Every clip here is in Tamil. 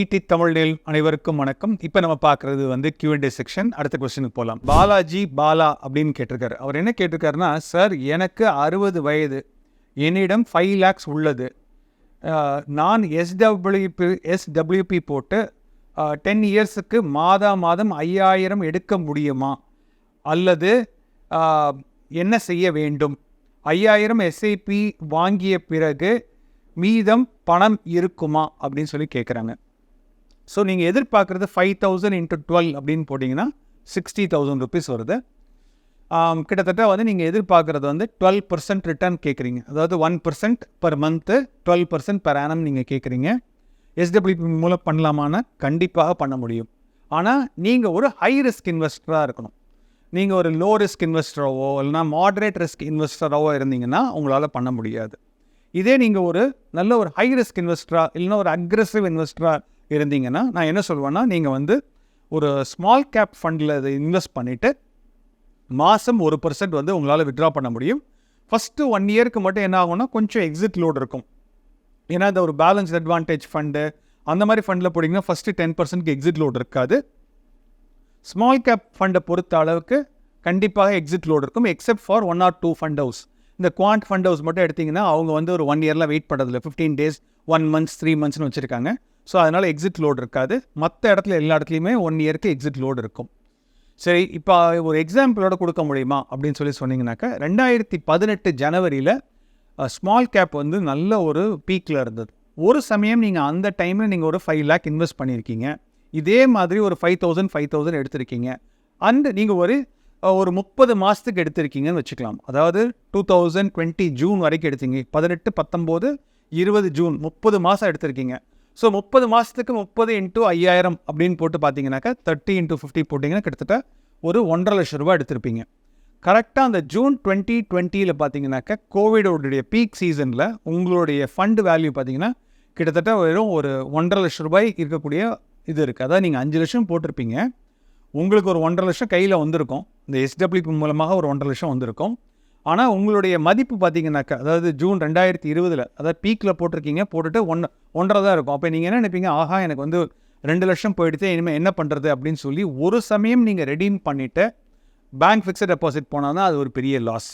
ஈடி தமிழில் அனைவருக்கும் வணக்கம். இப்போ நம்ம பார்க்குறது வந்து கியூஎன்டே செக்ஷன் அடுத்த கொஸ்டினுக்கு போகலாம் பாலாஜி பாலா அப்படின்னு கேட்டிருக்காரு. அவர் என்ன கேட்டிருக்காருன்னா சார் எனக்கு அறுபது வயது. என்னிடம் ஃபைவ் லேக்ஸ் உள்ளது. நான் எஸ்டபிள்யூபி எஸ்டபிள்யூபி போட்டு டென் இயர்ஸுக்கு மாதா மாதம் ஐயாயிரம் எடுக்க முடியுமா? அல்லது என்ன செய்ய வேண்டும்? ஐயாயிரம் எஸ்ஐபி வாங்கிய பிறகு மீதம் பணம் இருக்குமா? அப்படின்னு சொல்லி கேட்குறாங்க ஸோ நீங்கள் எதிர்பார்க்குறது ஃபைவ் தௌசண்ட் இன்ட்டு டுவெல் அப்படின்னு போட்டிங்கன்னா சிக்ஸ்டி தௌசண்ட் ருபீஸ் வருது. கிட்டத்தட்ட வந்து நீங்கள் எதிர்பார்க்குறது வந்து டுவெல் பர்சன்ட் ரிட்டர்ன் கேட்குறீங்க அதாவது one percent per month twelve percent per annum நீங்கள் கேட்குறீங்க எஸ்டபிள்யூபி மூலம் பண்ணலாமான்னு கண்டிப்பாக பண்ண முடியும். ஆனால் நீங்கள் ஒரு ஹை ரிஸ்க் இன்வெஸ்டராக இருக்கணும். நீங்கள் ஒரு லோ ரிஸ்க் இன்வெஸ்டராகவோ இல்லைனா மாடரேட் ரிஸ்க் இன்வெஸ்டராவோ இருந்தீங்கன்னா உங்களால் பண்ண முடியாது. இதே நீங்கள் ஒரு நல்ல ஒரு ஹை ரிஸ்க் இன்வெஸ்டராக இல்லைன்னா ஒரு அக்ரெசிவ் இன்வெஸ்டராக இருந்தீங்கன்னா நான் என்ன சொல்லுவேன்னா நீங்கள் வந்து ஒரு ஸ்மால் கேப் ஃபண்டில் இதை இன்வெஸ்ட் பண்ணிவிட்டு மாதம் ஒரு பர்சன்ட் வந்து உங்களால் வித்ட்ரா பண்ண முடியும். ஃபஸ்ட்டு ஒன் இயருக்கு மட்டும் என்ன ஆகும்னா கொஞ்சம் எக்ஸிட் லோடு இருக்கும். ஏன்னா இந்த ஒரு பேலன்ஸ் அட்வான்டேஜ் ஃபண்டு அந்த மாதிரி ஃபண்டில் போட்டிங்கன்னா ஃபஸ்ட்டு டென் பர்சன்ட்க்கு எக்ஸிட் லோடு இருக்காது. ஸ்மால் கேப் ஃபண்டை பொறுத்த அளவுக்கு கண்டிப்பாக எக்ஸிட் லோடு இருக்கும் except for one or two fund house இந்த குவாண்ட் ஃபண்ட் ஹவுஸ் மட்டும் எடுத்திங்கன்னா அவங்க வந்து ஒரு ஒன் இயரில் வெயிட் பண்ணுறதில்ல fifteen days one months three மந்த்ஸ்னு வச்சுருக்காங்க. ஸோ அதனால் எக்ஸிட் லோடு இருக்காது. மற்ற இடத்துல எல்லா இடத்துலையுமே ஒன் இயருக்கு எக்ஸிட் லோடு இருக்கும். சரி இப்போ ஒரு எக்ஸாம்பிளோட கொடுக்க முடியுமா? அப்படின்னு சொல்லி சொன்னீங்கன்னாக்கா ரெண்டாயிரத்தி பதினெட்டு ஜனவரியில் ஸ்மால் கேப் வந்து நல்ல ஒரு பீக்கில் இருந்தது. ஒரு சமயம் நீங்கள் அந்த டைமில் நீங்கள் ஒரு ஃபைவ் லேக் இன்வெஸ்ட் பண்ணியிருக்கீங்க. இதே மாதிரி ஒரு ஃபைவ் தௌசண்ட் ஃபைவ் தௌசண்ட் எடுத்திருக்கீங்க. அண்ட் நீங்கள் ஒரு ஒரு முப்பது மாதத்துக்கு எடுத்திருக்கீங்கன்னு வச்சுக்கலாம். அதாவது டூ தௌசண்ட் டுவெண்ட்டி ஜூன் வரைக்கும் எடுத்தீங்க. பதினெட்டு பத்தொம்போது இருபது ஜூன் முப்பது மாதம் எடுத்திருக்கீங்க. ஸோ முப்பது மாதத்துக்கு முப்பது இன்ட்டு ஐயாயிரம் அப்படின்னு போட்டு பார்த்தீங்கன்னாக்கா தேர்ட்டி இன்ட்டு ஃபிஃப்டி போட்டிங்கன்னா கிட்டத்தட்ட ஒரு ஒன்றரை லட்ச ரூபா எடுத்திருப்பீங்க. கரெக்டாக அந்த ஜூன் டுவெண்ட்டி டுவெண்ட்டியில் பார்த்தீங்கன்னாக்கா கோவிடோடைய பீக் சீசனில் உங்களுடைய ஃபண்டு வேல்யூ பார்த்தீங்கன்னா கிட்டத்தட்ட வெறும் ஒரு ஒன்றரை லட்ச ரூபாய் இருக்கக்கூடிய இது இருக்குது அதாவது நீங்கள் அஞ்சு லட்சம் போட்டிருப்பீங்க. உங்களுக்கு ஒரு ஒன்றரை லட்சம் கையில் வந்திருக்கும். இந்த எஸ்டபிள்யூபி மூலமாக ஒரு ஒன்றரை லட்சம் வந்திருக்கும். ஆனால் உங்களுடைய மதிப்பு பார்த்தீங்கன்னாக்கா அதாவது ஜூன் ரெண்டாயிரத்தி இருபதில் அதாவது பீக்கில் போட்டிருக்கீங்க போட்டுட்டு ஒன்று ஒன்றரை தான் இருக்கும். அப்போ நீங்கள் என்ன நினைப்பீங்க? ஆஹா எனக்கு வந்து ரெண்டு லட்சம் போயிடுத்து இனிமேல் என்ன பண்ணுறது அப்படின்னு சொல்லி ஒரு சமயம் நீங்கள் ரெடீம் பண்ணிவிட்டு பேங்க் ஃபிக்ஸட் டெபாசிட் போனால் தான் அது ஒரு பெரிய லாஸ்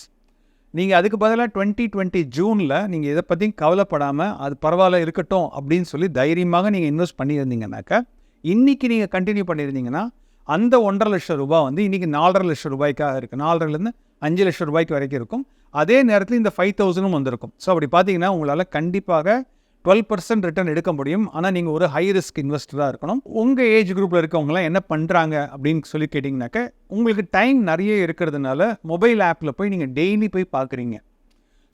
நீங்கள் அதுக்கு பதிலாக டுவெண்ட்டி டுவெண்ட்டி ஜூனில் நீங்கள் இதை பற்றியும் கவலைப்படாமல் அது பரவாயில்ல இருக்கட்டும் அப்படின்னு சொல்லி தைரியமாக நீங்கள் இன்வெஸ்ட் பண்ணியிருந்தீங்கன்னாக்கா இன்றைக்கி நீங்கள் கண்டினியூ பண்ணியிருந்தீங்கன்னா அந்த ஒன்றரை லட்சம் ரூபாய் வந்து இன்றைக்கி நாலரை லட்சம் ரூபாய்க்காக இருக்குது நாலரைலேருந்து அஞ்சு லட்சம் ரூபாய்க்கு வரைக்கும் இருக்கும். அதே நேரத்தில் இந்த ஃபைவ் தௌசண்டும் வந்திருக்கும். ஸோ அப்படி பார்த்தீங்கன்னா உங்களால் கண்டிப்பாக டுவெல் பர்சன்ட் ரிட்டர்ன் எடுக்க முடியும். ஆனால் நீங்கள் ஒரு ஹை ரிஸ்க் இன்வெஸ்டராக இருக்கணும். உங்கள் ஏஜ் குரூப்பில் இருக்கவங்களாம் என்ன பண்ணுறாங்க அப்படின்னு சொல்லி கேட்டிங்கனாக்க உங்களுக்கு டைம் நிறைய இருக்கிறதுனால மொபைல் ஆப்பில் போய் நீங்கள் டெய்லி போய் பார்க்குறீங்க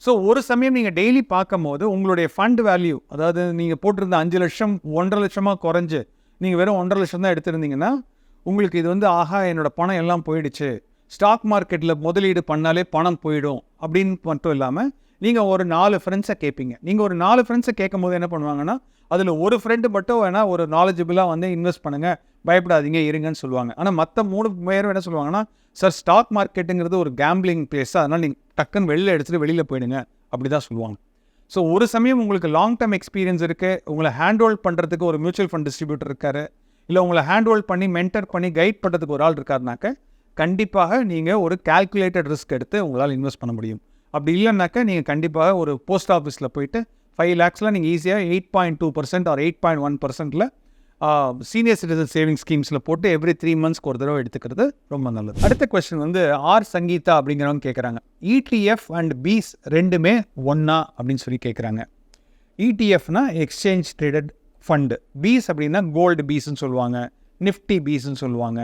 ஸோ ஒரு சமயம் நீங்கள் டெய்லி பார்க்கும்போது உங்களுடைய ஃபண்ட் வேல்யூ அதாவது நீங்கள் போட்டிருந்த அஞ்சு லட்சம் ஒன்றரை லட்சமாக குறைஞ்சு நீங்கள் வெறும் ஒன்றரை லட்சம் தான் எடுத்திருந்தீங்கன்னா உங்களுக்கு இது வந்து ஆஹா என்னோட பணம் எல்லாம் போயிடுச்சு. ஸ்டாக் மார்க்கெட்டில் முதலீடு பண்ணாலே பணம் போயிடும். அப்படின்னு மட்டும் இல்லாமல் நீங்கள் ஒரு நாலு ஃப்ரெண்ட்ஸை கேட்பீங்க நீங்கள் ஒரு நாலு ஃப்ரெண்ட்ஸை கேட்கும் போது என்ன பண்ணுவாங்கன்னா அதில் ஒரு ஃப்ரெண்டு மட்டும் வேணால் ஒரு நாலேஜபிளாக வந்து இன்வெஸ்ட் பண்ணுங்கள் பயப்படாதீங்க இருங்கன்னு சொல்லுவாங்க. ஆனால் மற்ற மூணு பேரும் என்ன சொல்லுவாங்கன்னா சார் ஸ்டாக் மார்க்கெட்டுங்கிறது ஒரு கேம்பிளிங் பிளேஸ் அதனால் நீங்கள் டக்குன்னு வெளியில் எடுத்துகிட்டு வெளியில் போயிடுங்க. அப்படி தான் சொல்லுவாங்க. ஸோ ஒரு சமயம் உங்களுக்கு லாங் டேர்ம் எக்ஸ்பீரியன்ஸ் இருக்குது உங்களை ஹேண்ட் ஹோல்ட் பண்ணுறதுக்கு ஒரு மியூச்சுவல் ஃபண்ட் டிஸ்ட்ரிபியூட்டர் இருக்காரு. இல்லை உங்களை ஹேண்ட் ஹோல்ட் பண்ணி மென்டர் பண்ணி கைட் பண்ணுறதுக்கு ஒரு ஆள் இருக்காருனாக்க கண்டிப்பாக நீங்கள் ஒரு கால்குலேட்டட் ரிஸ்க் எடுத்து உங்களால் இன்வெஸ்ட் பண்ண முடியும். அப்படி இல்லைனாக்கா நீங்கள் கண்டிப்பாக ஒரு போஸ்ட் ஆஃபீஸில் போயிட்டு ஃபைவ் லேக்ஸில் நீங்கள் ஈஸியாக eight point two percent or eight point one பர்சன்ட்டில் senior citizen saving ஸ்கீம்ஸில் போட்டு எவ்ரி த்ரீ மந்த்ஸ்க்கு ஒரு தடவை எடுத்துக்கிறது ரொம்ப நல்லது. அடுத்த கொஸ்டின் வந்து ஆர் சங்கீதா அப்படிங்கிறவங்க கேட்குறாங்க இடிஎஃப் அண்ட் பீஸ் ரெண்டுமே ஒன்றா அப்படின்னு சொல்லி கேட்குறாங்க இடிஎஃப்னா எக்ஸ்சேஞ்ச் ட்ரேடட் ஃபண்டு பீஸ் அப்படின்னா கோல்டு பீஸ்ன்னு சொல்லுவாங்க. நிஃப்டி பீஸ்ன்னு சொல்லுவாங்க.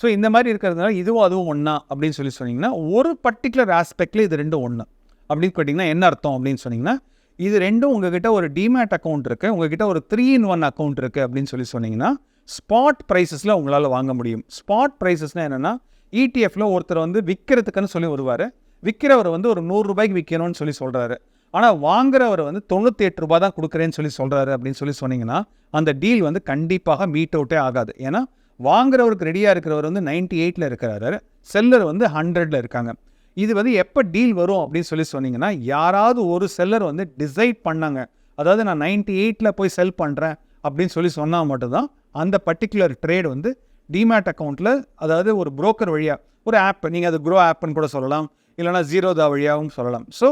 ஸோ இந்த மாதிரி இருக்கிறதுனால இதுவும் அதுவும் ஒன்றா அப்படின்னு சொல்லி சொன்னீங்கன்னா ஒரு பர்டிகுலர் ஆஸ்பெக்டில் இது ரெண்டும் ஒன்று அப்படின்னு கேட்டிங்கன்னா என்ன அர்த்தம் அப்படின்னு சொன்னிங்கன்னா இது ரெண்டும் உங்ககிட்ட ஒரு டிமேட் அக்கௌண்ட் இருக்குது உங்ககிட்ட ஒரு த்ரீ இன் ஒன் அக்கௌண்ட் இருக்குது அப்படின்னு சொல்லி சொன்னிங்கன்னா ஸ்பாட் ப்ரைஸஸில் உங்களால் வாங்க முடியும். ஸ்பாட் ப்ரைஸஸ்னால் என்னென்னா இடிஎஃப்ல ஒருத்தர் வந்து விற்கிறதுக்குன்னு சொல்லி வருவார். விற்கிறவர் வந்து ஒரு நூறு ரூபாய்க்கு விற்கணும்னு சொல்லி சொல்கிறாரு ஆனால் வாங்குறவர் வந்து தொண்ணூற்றி எட்டு ரூபாய் தான் கொடுக்குறேன்னு சொல்லி சொல்கிறாரு அப்படின்னு சொல்லி சொன்னீங்கன்னா அந்த டீல் வந்து கண்டிப்பாக மீட் அவுட்டே ஆகாது. ஏன்னா வாங்குறவருக்கு ரெடியாக இருக்கிறவர் வந்து நைன்டி எயிட்டில் இருக்கிறாரு. செல்லர் வந்து ஹண்ட்ரடில் இருக்காங்க. இது வந்து எப்போ டீல் வரும் அப்படின்னு சொல்லி சொன்னீங்கன்னா யாராவது ஒரு செல்லர் வந்து டிசைட் பண்ணாங்க. அதாவது நான் நைன்டி எயிட்டில் போய் செல் பண்ணுறேன் அப்படின்னு சொல்லி சொன்னால் மட்டும்தான் அந்த பர்டிகுலர் ட்ரேட் வந்து டிமேட் அக்கௌண்ட்டில் அதாவது ஒரு புரோக்கர் வழியாக ஒரு ஆப் நீங்கள் அது க்ரோ ஆப்னு கூட சொல்லலாம். இல்லைனா ஜீரோதா வழியாகவும் சொல்லலாம். ஸோ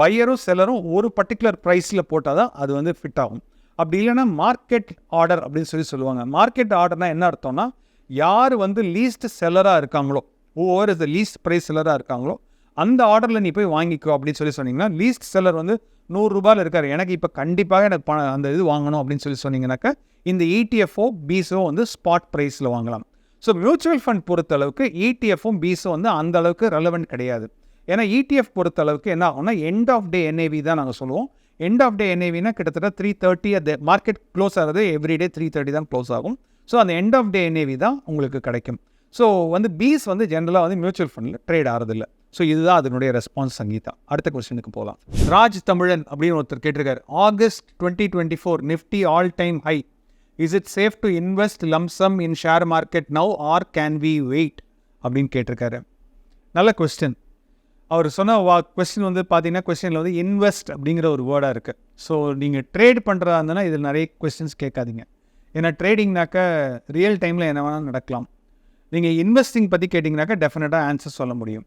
பையரும் செல்லரும் ஒரு பர்டிகுலர் ப்ரைஸில் போட்டால் தான் அது வந்து ஃபிட் ஆகும். அப்படி இல்லைன்னா மார்க்கெட் ஆர்டர் அப்படின்னு சொல்லி சொல்லுவாங்க. மார்க்கெட் ஆர்டர்னால் என்ன அர்த்தம்னா யார் வந்து லீஸ்ட் செல்லராக இருக்காங்களோ over is the least price செல்லராக இருக்காங்களோ அந்த ஆர்டரில் நீ போய் வாங்கிக்கோ அப்படின்னு சொல்லி சொன்னீங்கன்னா லீஸ்ட் செல்லர் வந்து நூறுரூபாயில் இருக்கார். எனக்கு இப்போ கண்டிப்பாக எனக்கு பணம் அந்த இது வாங்கணும் அப்படின்னு சொல்லி சொன்னீங்கன்னாக்கா இந்த இடிஎஃப்ஓ பீஸோ வந்து ஸ்பாட் ப்ரைஸில் வாங்கலாம். ஸோ மியூச்சுவல் ஃபண்ட் பொறுத்த அளவுக்கு E இடிஎஃப்பும் பீஸும் வந்து அந்த அளவுக்கு ரெலவெண்ட் கிடையாது. ஏன்னா இடிஎஃப் பொறுத்த அளவுக்கு என்ன ஆகும்னா எண்ட் ஆஃப் டே என்ஏவி தான் நாங்கள் சொல்லுவோம். எண்ட் ஆஃப் டே என்ஏவினா கிட்டத்தட்ட த்ரீ தேர்ட்டி அது மார்க்கெட் க்ளோஸ் ஆகிறது எவ்ரிடே த்ரீ தேர்ட்டி தான் க்ளோஸ் ஆகும். ஸோ அந்த எண்ட் ஆஃப் டே என்ஏவி தான் உங்களுக்கு கிடைக்கும். ஸோ வந்து பீஸ் வந்து ஜென்ரலாக வந்து மியூச்சுவல் ஃபண்டில் ட்ரேட் ஆகிறதில்ல ஸோ இதுதான் அதனுடைய ரெஸ்பான்ஸ் சங்கீதா. அடுத்த கொஸ்டினுக்கு போகலாம் ராஜ் தமிழன் அப்படின்னு ஒருத்தர் கேட்டிருக்காரு. August twenty twenty four Nifty all time high is it safe to invest lump sum in share market now or can we wait அப்படின்னு கேட்டிருக்காரு. நல்ல கொஸ்டின் அவர் சொன்ன வா கொஸ்டின் வந்து பார்த்தீங்கன்னா கொஸ்டினில் வந்து இன்வெஸ்ட் அப்படிங்கிற ஒரு வேர்டாக இருக்குது ஸோ நீங்கள் ட்ரேட் பண்ணுறதா இருந்தனா இதில் நிறைய கொஸ்டின்ஸ் கேட்காதீங்க. ஏன்னா ட்ரேடிங்னாக்க ரியல் டைமில் என்ன வேணால் நடக்கலாம். நீங்கள் இன்வெஸ்டிங் பற்றி கேட்டிங்கனாக்கா டெஃபினட்டாக ஆன்சர் சொல்ல முடியும்.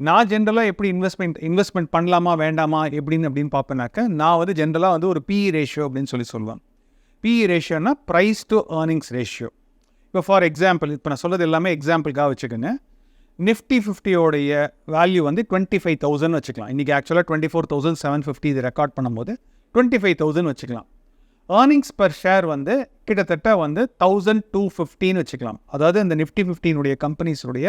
நான் ஜென்ரலாக எப்படி இன்வெஸ்ட்மெண்ட் இன்வெஸ்ட்மெண்ட் பண்ணலாமா வேண்டாமா எப்படின்னு அப்படின்னு பார்ப்பேனாக்க நான் வந்து ஜென்ரலாக வந்து ஒரு பிஇ ரேஷியோ அப்படின்னு சொல்லி சொல்லுவேன். பிஇ ரேஷியோனா ப்ரைஸ் டு ஏர்னிங்ஸ் ரேஷியோ இப்போ ஃபார் எக்ஸாம்பிள் இப்போ நான் சொல்கிறது எல்லாமே எக்ஸாம்பிளுக்காக வச்சுக்கோங்க. நிஃப்டி ஃபிஃப்டியோடைய வேல்யூ வந்து டுவெண்ட்டி ஃபைவ் தௌசண்ட் வச்சுக்கலாம். இன்றைக்கி ஆக்சுவலாக twenty four thousand seven fifty இது ரெக்கார்ட் பண்ணும்போது டுவெண்ட்டி ஃபைவ் தௌசண்ட் வச்சுக்கலாம். ஏர்னிங்ஸ் பர் ஷேர் வந்து கிட்டத்தட்ட வந்து தௌசண்ட் டூ ஃபிஃப்டின்னு வச்சுக்கலாம். அதாவது இந்த நிஃப்டி ஃபிஃப்டினுடைய கம்பெனிஸுடைய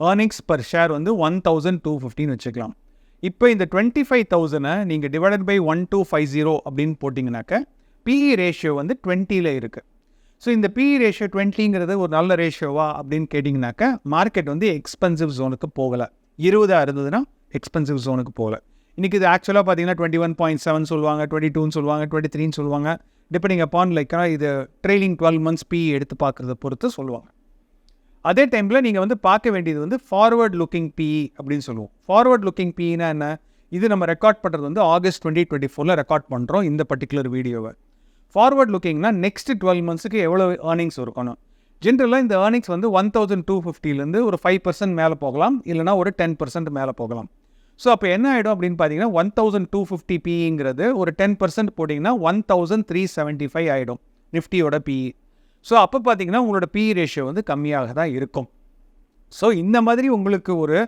ஏர்னிங்ஸ் பர் ஷேர் வந்து ஒன் தௌசண்ட் டூ ஃபிஃப்டின்னு வச்சுக்கலாம். இப்போ இந்த டுவெண்ட்டி ஃபைவ் தௌசண்டை நீங்கள் divided by one two five zero அப்படின்னு போட்டிங்கனாக்க பிஇ ரேஷியோ வந்து டுவெண்ட்டியில் இருக்குது ஸோ இந்த பி ரேஷியோ டுவெண்ட்டிங்கிறது ஒரு நல்ல ரேஷியோவா அப்படின்னு கேட்டிங்கனாக்கா மார்க்கெட் வந்து எக்ஸ்பென்சிவ் ஜோனுக்கு போகலை. இருபதாக இருந்ததுன்னா எக்ஸ்பென்சிவ் ஜோனுக்கு போகல. இன்றைக்கி இது ஆக்சுவலாக பார்த்தீங்கன்னா டுவெண்ட்டி ஒன் பாயிண்ட் செவன் சொல்லுவாங்க டுவெண்ட்டி டூன்னு சொல்லுவாங்க டுவெண்ட்டி த்ரீன்னு சொல்லுவாங்க. டிபெண்டிங் அப்பான் லைக் இது ட்ரெயிலிங் டுவெல் மந்த்ஸ் பி எடுத்து பார்க்குறத பொறுத்து சொல்லுவாங்க. அதே டைமில் நீங்கள் வந்து பார்க்க வேண்டியது வந்து ஃபார்வர்ட் லுக்கிங் பிஇ அப்படின்னு சொல்லுவோம். ஃபார்வர்ட் லுக்கிங் பிஇனா என்ன? இது நம்ம ரெக்கார்ட் பண்ணுறது வந்து ஆகஸ்ட் டுவெண்ட்டி டுவெண்ட்டி ஃபோரில் ரெக்கார்ட் பண்ணுறோம் இந்த பர்டிகுலர் வீடியோவை ஃபார்வர்ட் லுக்கிங்னா நெக்ஸ்ட் டுவெல் மந்த்ஸுக்கு எவ்வளோ ஏர்னிங்ஸ் இருக்கணும்? ஜென்ரலாக இந்த ஏர்னிங்ஸ் வந்து ஒன் தௌசண்ட் டூ ஃபிஃப்டிலேருந்து ஒரு ஃபைவ் பர்சன்ட் மேலே போகலாம் இல்லைனா ஒரு டென் பர்சன்ட் மேலே போகலாம். ஸோ அப்போ என்ன ஆகிடும் அப்படின்னு பார்த்தீங்கன்னா ஒன் தௌசண்ட் டூ ஃபிஃப்டி பிங்கிறது ஒரு டென் பர்சன்ட் போட்டிங்கன்னா one thousand three seventy five ஆகிடும் நிஃப்டியோட பிஇ ஸோ அப்போ பார்த்தீங்கன்னா உங்களோட பிஇ ரேஷியோ வந்து கம்மியாக தான் இருக்கும். ஸோ இந்த மாதிரி உங்களுக்கு ஒரு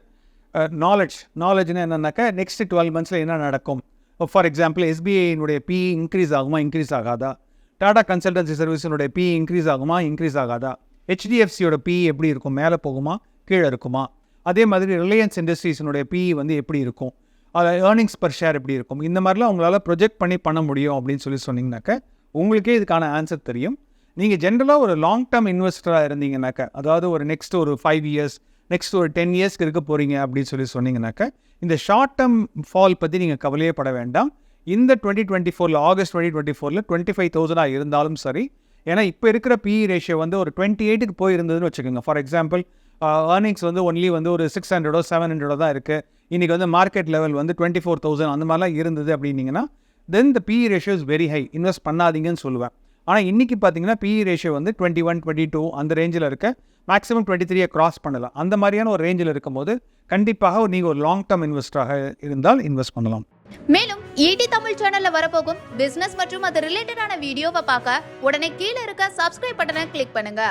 நாலேஜ் நாலேஜ்னு என்னன்னாக்கா நெக்ஸ்ட் டுவெல் மந்த்ஸில் என்ன நடக்கும்? ஃபார் எக்ஸாம்பிள் எஸ்பிஐனுடைய பி இன்க்ரீஸ் ஆகுமா இன்க்ரீஸ் ஆகாதா? டாடா கன்சல்டன்சி சர்வீஸினுடைய பி இன்க்ரீஸ் ஆகுமா இன்க்ரீஸ் ஆகாதா? ஹெச்டிஎஃப்சியோட பி எப்படி இருக்கும்? மேலே போகுமா கீழே இருக்குமா? அதே மாதிரி ரிலையன்ஸ் இண்டஸ்ட்ரீஸினுடைய பி வந்து எப்படி இருக்கும்? அதில் ஏர்னிங்ஸ் பர் ஷேர் எப்படி இருக்கும்? இந்த மாதிரிலாம் உங்களால் ப்ரொஜெக்ட் பண்ணி பண்ண முடியும் அப்படின்னு சொல்லி சொன்னீங்கன்னாக்க உங்களுக்கே இதுக்கான ஆன்சர் தெரியும். நீங்கள் ஜென்ரலாக ஒரு லாங் டேர்ம் இன்வெஸ்டராக இருந்தீங்கனாக்க அதாவது ஒரு நெக்ஸ்ட் ஒரு ஃபைவ் இயர்ஸ் நெக்ஸ்ட் ஒரு டென் இயர்ஸ்க்கு இருக்க போகிறீங்க அப்படின்னு சொல்லி சொன்னீங்கன்னாக்க இந்த ஷார்ட் டேர்ம் ஃபால் பற்றி நீங்கள் கவலையே பட வேண்டாம். இந்த டுவெண்ட்டி டுவெண்ட்டி ஃபோரில் ஆகஸ்ட் டுவெண்ட்டி டுவெண்ட்டி ஃபோரில் டுவெண்ட்டி ஃபைவ் தௌசண்டாக இருந்தாலும் சரி. ஏன்னா இப்போ இருக்கிற பிஇ ரேஷியோ வந்து ஒரு டுவெண்ட்டி எயிட்டுக்கு போயிருந்ததுன்னு வச்சுக்கோங்க. ஃபார் எக்ஸாம்பிள் ஏர்னிங்ஸ் வந்து ஒன்லி வந்து ஒரு சிக்ஸ் ஹண்ட்ரடோ செவன் ஹண்ட்ரடோ தான் இருக்குது இன்றைக்கி வந்து மார்க்கெட் லெவல் வந்து டுவெண்ட்டி ஃபோர் தௌசண்ட் அந்த மாதிரிலாம் இருந்தது அப்படின்னிங்கன்னா then the PE ratio is very high invest பண்ணாதீங்கன்னு சொல்லுவேன். ஆனால் இன்றைக்கி பார்த்தீங்கன்னா பிஇ ரேஷியோ வந்து டுவெண்ட்டி ஒன் டுவெண்ட்டி டூ அந்த ரேஞ்சில் இருக்க மேக்ஸிமம் டுவெண்ட்டி த்ரீயை கிராஸ் பண்ணலாம். அந்த மாதிரியான ஒரு ரேஞ்சில் இருக்கும்போது கண்டிப்பாக நீங்கள் ஒரு லாங் டேர்ம் இன்வெஸ்டராக இருந்தால் இன்வெஸ்ட் பண்ணலாம். மேலும் ஈடி தமிழ் சேனல்ல வரப்போகும் பிசினஸ் மற்றும் அது ரிலேட்டடான வீடியோவை பார்க்க உடனே கீழே இருக்க சப்ஸ்கிரைப் பட்டனை கிளிக் பண்ணுங்க.